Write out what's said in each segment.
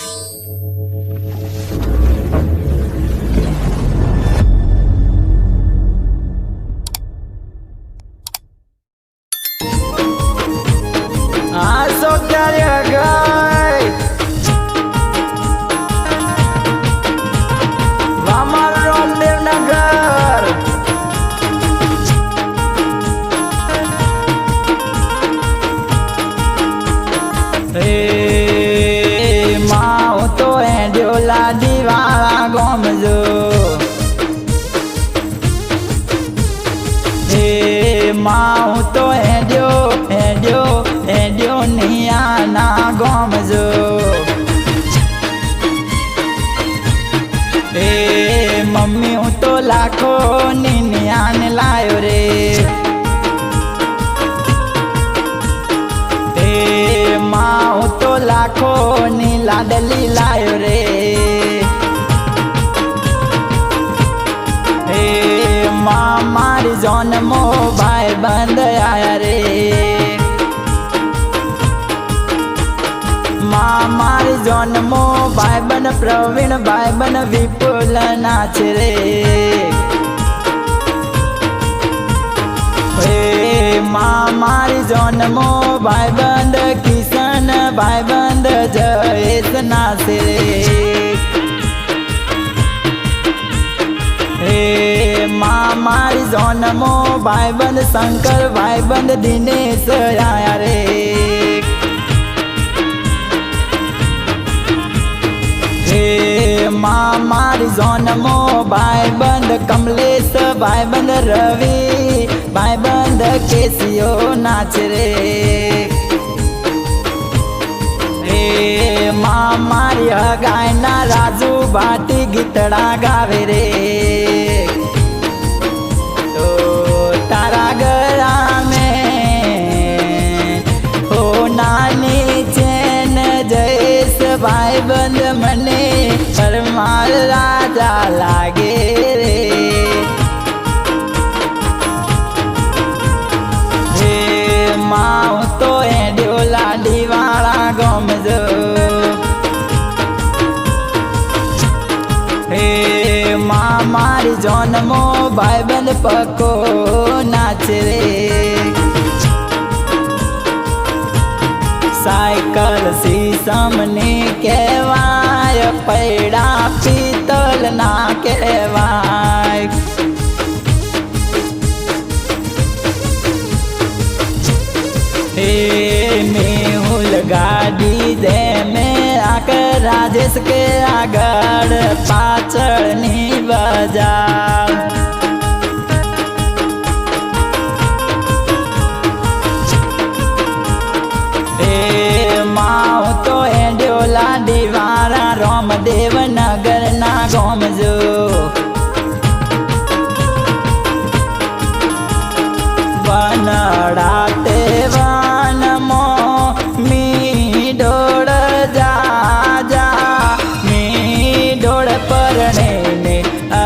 ます。માં હું તો હેડ્યો હેડ્યો હેડ્યો નિયાના ગોમજો એ મમ્મી હું તો લાખો નિયાને લાયો રે. એ માં હું તો લાખો ની લાડલી લાયો રે. એ માં મારી જોન મો આયા રે માં મારી જન્મો મો ભાઈ બન પ્રવીણ ભાઈ બન વિપુલ નાચ રે માં મારી જન્મો મો ભાઈ બંધ કિશન ભાઈ બંધ જયેશ નાચ રે હે માં મારી જોનમો, ભાઈબંધ શંકર, ભાઈબંધ દિનેશ આયા રે. માં મારી જોનમો, ભાઈબંધ કમલેશ, ભાઈબંધ રવિ, ભાઈબંધ કેસીઓ નાચ રે. માં મારી હગાયના રાજુ ભાટી ગીતડા ગાવે રે. બંધ મને પરમાર રાજા લાગે રે. હે માં તો એ ડોલા વાળા ગમજો. હે મા, મારી ભાઈ બંધ પકો નાચ રે. સાયકલ સી સામને કહેવાય, પૈડા પિત્તલ ના કહેવાય. હે મેહુલ ગાડી દે મેં આગળ રાજેશ કે આગળ પાછળની બજાર.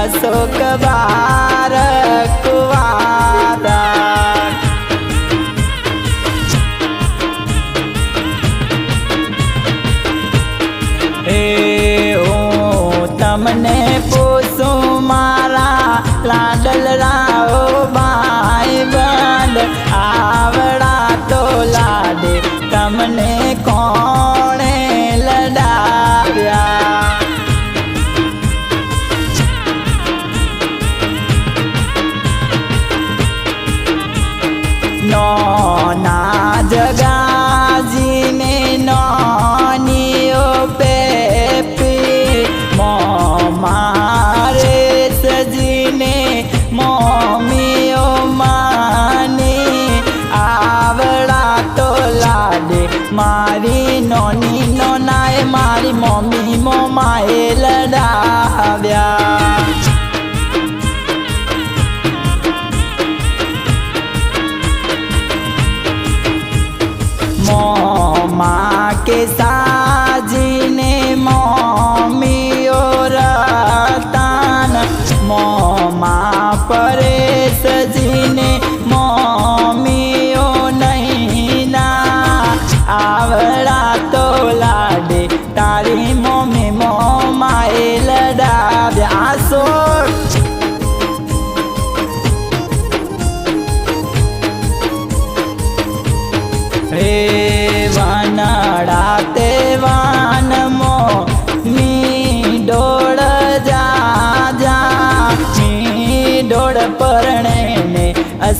અશોક બાર કુવારા એ હું તમને પૂછું મારા લાડલ રાઓ બાઈ બંધ આવડા તો લાડે, તમને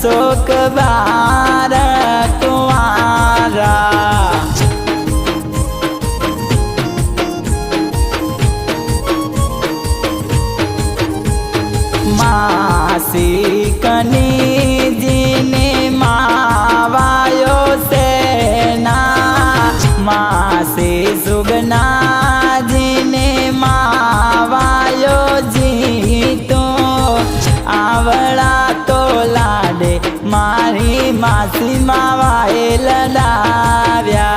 અશોક બાર કુંવારા. માસી કની જીને માવાયો ના માસી સુગના જીને માવાયો આવડા તો માસી માવાએ લડાવ્યા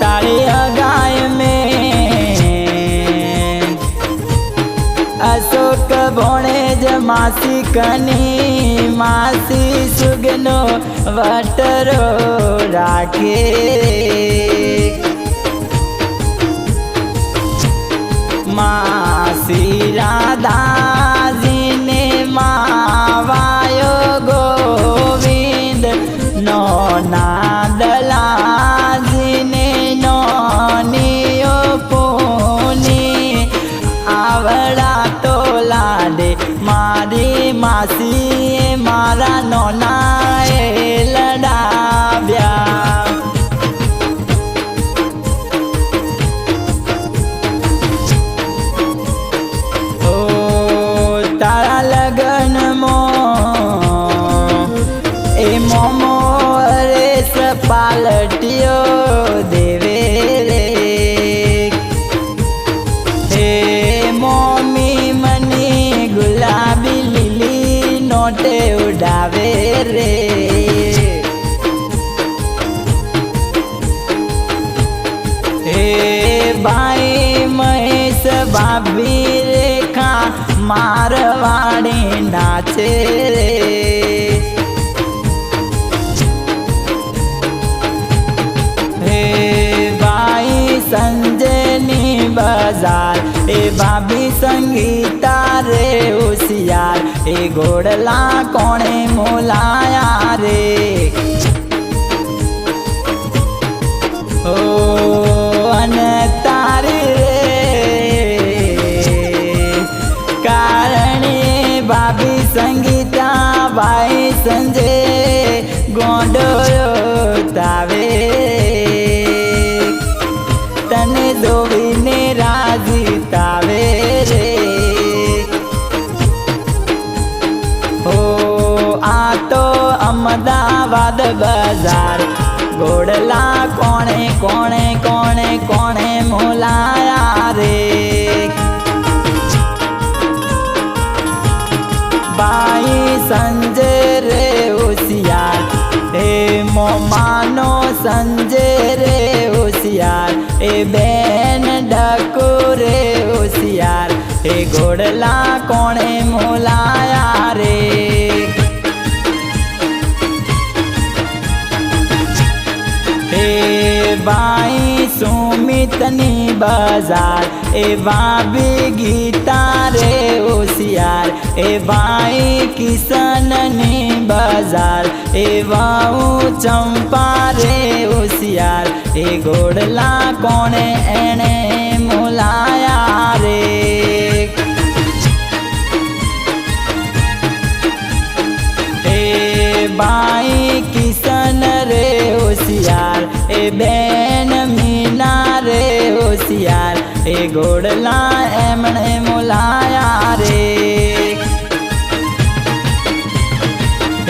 તારી અગાય में અશોક ભોણે જ માસી કની માસી સુગનો વટરો રાખે. માસી રાધાજીને માવાયો ગોવિંદ નો નાદલાજીને નોનીઓ પોની આવડા તો લાડે મારી માસીએ મારવાડી નાચે. હે ભાઈ સંજયની બજાર, એ ભાભી સંગીતા રે હોશિયાર, એ ગોડલા કોણે મોલાયા રે? ઓ અમદાવાદ બજાર. ગોડલા કોણે કોણે કોણે કોણે મોલાયા રે? બાઈ સંજય રે હોશિયાર. એ મોમાનો સંજય રે હોશિયાર. એ બેન ડકુ રે હોશિયાર. એ ગોડલા કોણે મોલાયા રે? બાઈ સુમિતની બજાર એ ભાભી ગીતા રે હોશિયાર એ ભાઈ કિશનની બજાર એ વાઉ ચંપા રે હોશિયાર એ ગોડલા કોણે એણે મોલાયા ગોડલા એમણે મોલાયા રે.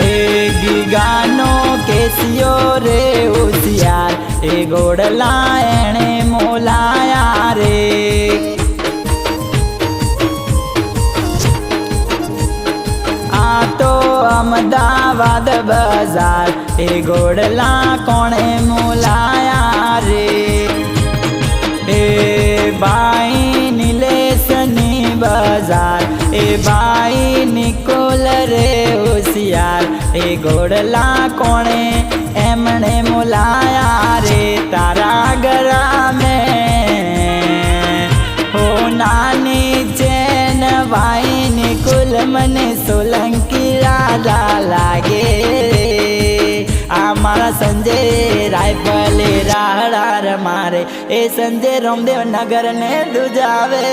એ ગીગાનો કેસિયો રે હોશિયાર એ ગોડલા એણે મોલાયા રે. આ તો અમદાવાદ બજાર. એ ગોડલા કોણે મોલાયા બાઈ નિકોલ રે હોશિયાર. એ ગોડલા કોણે? એમણે મોલાયા રે તારા ગળા મે હો નાની ચેન, વાઈની નિકુલ મને સોલંકી રાજા લાગે. આ મારા સંજય રાયફલે રાડાર મારે. એ સંજય રામદેવ નગર ને દુજાવે